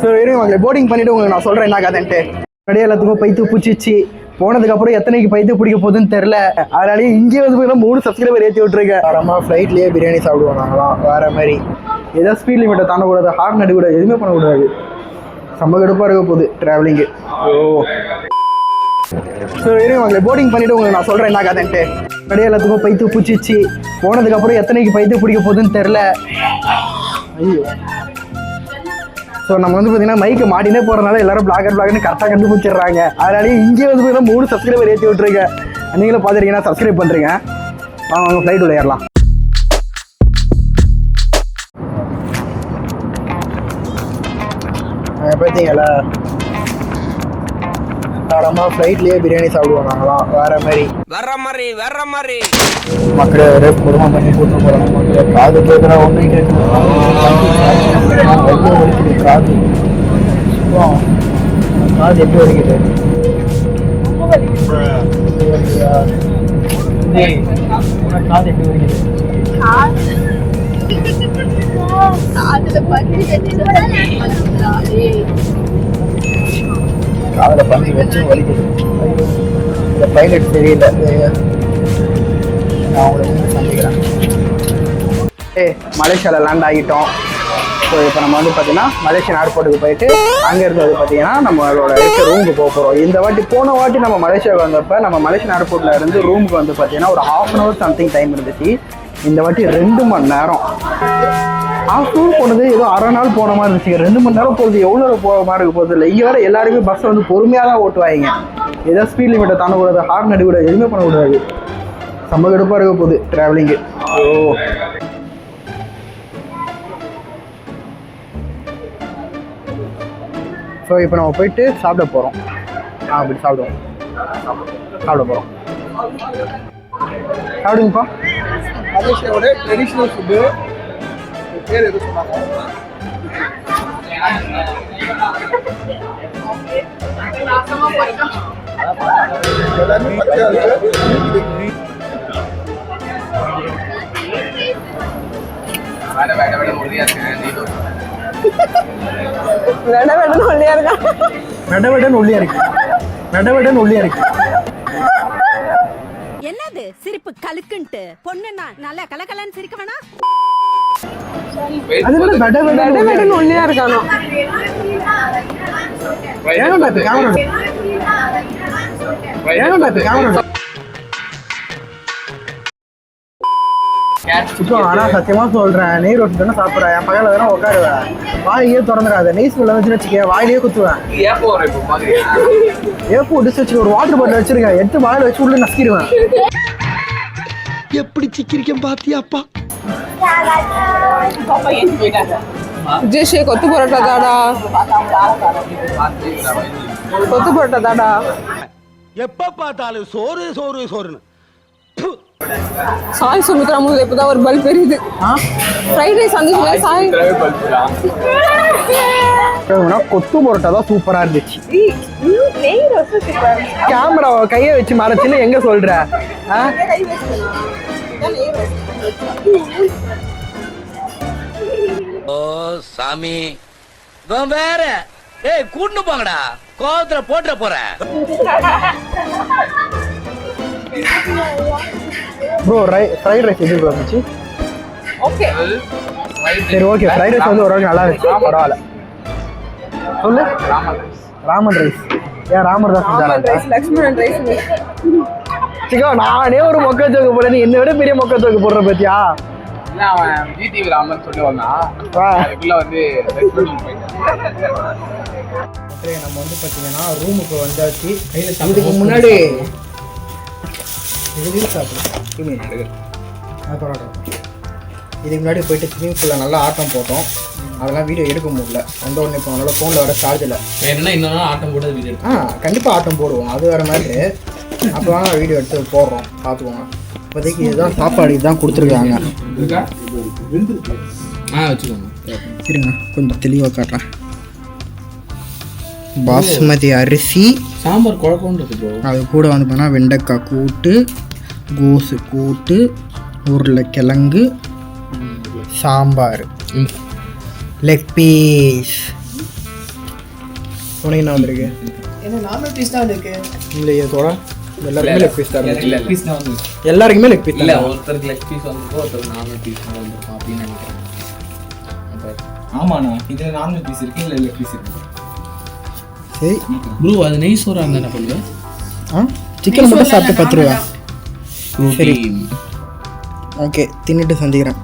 So இருங்க உங்களை boarding பண்ணிட்டு உங்களுக்கு நான் சொல்கிறேன் என்ன கதைன்ட்டு. முன்னாடியே எல்லாத்துக்கும் பைத்து பிடிச்சிச்சு போனதுக்கப்புறம் எத்தனைக்கு பைத்து பிடிக்க போகுதுன்னு தெரில அதனாலேயே இங்கே வந்து போய் மூணு சப்ஸ்கிரைபர் ஏற்றி விட்ருக்கேன் நம்ம ஃப்ளைட்லேயே பிரியாணி சாப்பிடுவோம் நாங்களாம் வேறு மாதிரி. ஏதோ ஸ்பீட் லிமிட்டை தாண்டக்கூடாது ஹார்ன் அடிக்கூடாது எதுவுமே பண்ணக்கூடாது செம்ம கடுப்பாக இருக்க போகுது ட்ராவலிங்கு ஓ. ஸோ இருங்க உங்களை போர்டிங் பண்ணிவிட்டு உங்களுக்கு நான் சொல்கிறேன் என்ன கதைன்ட்டு. முன்னாடியே எல்லாத்துக்கும் பைத்து பிடிச்சிச்சு போனதுக்கப்புறம் எத்தனைக்கு பைத்து பிடிக்க போகுதுன்னு தெரில ஐயோ. ஸோ நம்ம வந்து பார்த்தீங்கன்னா மைக்கு மாட்டினே போகிறனால எல்லாரும் பிளாகர் பிளாக்னு கரெக்டாக கண்டுபிடிச்சிடுறாங்க. அதனாலே இங்கே வந்து பார்த்தீங்கன்னா மூணு சப்ஸ்கிரைபர் ஏற்றி விட்ருங்க நீங்களும் பார்த்துருக்கீங்கன்னா சப்ஸ்கிரைப் பண்ணுறீங்க வாங்க அவங்க ஃப்ளைட் உள்ள ஏறலாம். பார்த்தீங்களா தாராளமாக ஃப்ளைட்லேயே பிரியாணி சாப்பிடுவோம் நாங்களாம். வேறு மாதிரி. வர்ற மாதிரி வர்ற மாதிரி. மக்களே ஒரே குடும்பம் பண்ணி கூட்டு போகிறாங்க மக்களே. காது கேட்குறா ஒன்றும் கேட்குறா வலிக்குது காது. காது எப்படி வலிக்குது? காது எப்படி வலிக்குது? காதுல பஞ்சு வச்சுட்டு காதில் பண்ணி வச்சு வலிக்குது. இந்த பைலட் தெரியல. நான் உங்களை சந்திக்கிறேன். ஏ மலேசியாவில் லேண்ட் ஆகிட்டோம். ஸோ இப்போ நம்ம வந்து பார்த்தீங்கன்னா மலேசியன் ஏர்போர்ட்டுக்கு போயிட்டு அங்கே இருந்தது பார்த்தீங்கன்னா நம்மளோட இருக்க ரூமுக்கு போக போகிறோம் இந்த வாட்டி போன வாட்டி நம்ம மலேசியாவுக்கு வந்தப்போ நம்ம மலேசியன் ஏர்போர்ட்டில் இருந்து ரூமுக்கு வந்து பார்த்தீங்கன்னா ஒரு half an hour something time இருந்துச்சு. இந்த வாட்டி ரெண்டு மணி நேரம். ஹாஃப் ஹவர் போனது ஏதோ அரை நாள் போன மாதிரி இருந்துச்சு ரெண்டு மணி நேரம் போகிறது எவ்வளோ நேரம் போகிற மாதிரி இருக்க போகிறது இல்லை இங்கே வேறு எல்லாருமே பஸ்ஸை வந்து பொறுமையாக தான் ஓட்டுவாங்க. ஏதோ ஸ்பீட் லிமிட்டை தாண்டக்கூடாது ஹார்ன் அடிக்கூடாது எதுவுமே பண்ணக்கூடாது செம்ம கடுப்பாக இருக்க போகுது ட்ராவலிங்கு ஓ. ஸோ இப்போ நம்ம போயிட்டு சாப்பிட போகிறோம் ஆ அப்படி சாப்பிடுவோம். சாப்பிட போகிறோம் சாப்பிடுங்கப்பா. மலேசியாவோட ட்ரெடிஷ்னல் ஃபுட்டு பேர் எது சொன்னாங்க எல்லாமே பச்சையா இருக்கு வேட வேடன்னு ஒல்லியா இருக்கா நடவடன் ஒல்லியா இருக்கு. நடவடன் ஒல்லியா இருக்கு. என்னது? சிரிப்பு கலுக்குன்ட்டு பொண்ணுன்னா நல்லா கலகலன்னு சிரிக்க வேணா அது கூட நடவடன் வேட வேடன்னு ஒல்லியா இருக்கானோ? ஏன் பார்த்து கேமரா ஏன் பார்த்து கேமரா இப்போ ஆனா சத்தியமா சொல்றேன் நெய் ரொட்டி தானே சாப்பிட்றேன் என் பக்கத்துல தானே உட்காருவேன் வாயிலே திறந்துடாத நெய் ஸ்மெல் வந்துச்சுன்னு வச்சுக்க வாயிலேயே குத்துவேன். ஏப்போ டிஸ் வச்சு ஒரு வாட்டர் பாட்டில் வச்சிருக்கேன் எடுத்து வாயில வச்சு உள்ள நசுக்கிடுவேன். எப்படி சிக்கிரிக்கேன் பாத்தியாப்பா விஜய் ஷே கொத்து பரோட்டா தாடா கொத்து பரோட்டா தாடா எப்ப பார்த்தாலும் சோறு சோறு சோறுன்னு. சாய் சுமித்ரா முதல்ல இப்பதான் ஒரு பல்ப் எரியுது. ஃப்ரைட் ரைஸ் வந்துச்சுல சாய் கொத்து பரோட்டா தான் சூப்பரா இருந்துச்சு. கேமரா கையை வச்சு மறைச்சுன்னு எங்க சொல்ற? ஓ சாமி. வேற. ஏய் கூட்டு போங்கடா. கோவத்துல போட்டுற போறேன் ப்ரோ ரை ஃப்ரைட் ரைஸ் எப்படி ப்ரோ இருந்துச்சு? ஓகே சரி ஓகே ஃப்ரைட் ரைஸ் வந்து ஓரளவுக்கு நல்லா இருந்துச்சு. பரவாயில்ல. சொல்லு. ராமன் ரைஸ் ஏன் ராமர் தான் செஞ்சாரா? லக்ஷ்மணன் ரைஸ் சிக்கா நானே ஒரு மொக்க ஜோக்கு போட நீ என்னை விட பெரிய மொக்க ஜோக்கு போடுற பத்தியா? இல்ல அவன் ஜிடிவி ராமன் சொல்லி வந்தான் அதுக்குள்ள வந்து நம்ம வந்து பார்த்தீங்கன்னா ரூமுக்கு வந்தாச்சு. இதுக்கு முன்னாடி இதுக்கு முன்னாடி போயிட்டு ஸ்விமிங் பூலில் நல்லா ஆட்டம் போட்டோம். அதெல்லாம் வீடியோ எடுக்க முடியல. வந்த உடனே இப்போ அதனால ஃபோனில் வர சார்ஜ் இல்லை. வேணும்னா இன்னொரு ஆட்டம் போட்டு வீடியோ ஆ கண்டிப்பாக ஆட்டம் போடுவோம். அது வேறு மாதிரி. அப்போ வேணால் வீடியோ எடுத்து போடுறோம். பார்த்துக்கோங்க. இப்போதைக்கு இதுதான் சாப்பாடு இதுதான் கொடுத்துருக்காங்க. ஆ வச்சுக்கோங்க. இருங்க கொஞ்சம் தெளிவாக காட்டுறேன். பாஸ்மதி அரிசி. சாம்பார் ப்ரோ அது கூட வந்து பார்த்தீங்கன்னா வெண்டைக்காய் கூட்டு கோஸு கூட்டு உருளைக்கிழங்கு சாம்பார். லெக் பீஸ் உனக்கு என்ன வந்திருக்கு? என்ன நார்மல் பீஸ் தான் இருக்கு இல்லையே தோடா எல்லாருக்குமே லெக் பீஸ் தான். பீஸ் தான் வந்து எல்லாருக்குமே லெக் பீஸ் இல்ல தான் ஒருத்தருக்கு லெக் பீஸ் வந்திருக்கும் ஒருத்தருக்கு நார்மல் பீஸ் வந்திருக்கும் அப்படின்னு நினைக்கிறேன். ஆமாண்ணா இதுல நார்மல் பீஸ் இருக்கு இல்ல லெக் பீஸ் இருக்கு. சரி. ப்ரோ அது நெய் சோறா இருந்தா என்ன பண்ணுவேன் ஆ? சிக்கன் மட்டும் சாப்பிட்டு பத்து ரூபா சரி. ஓகே தின்னுட்டு சந்திக்கிறேன்.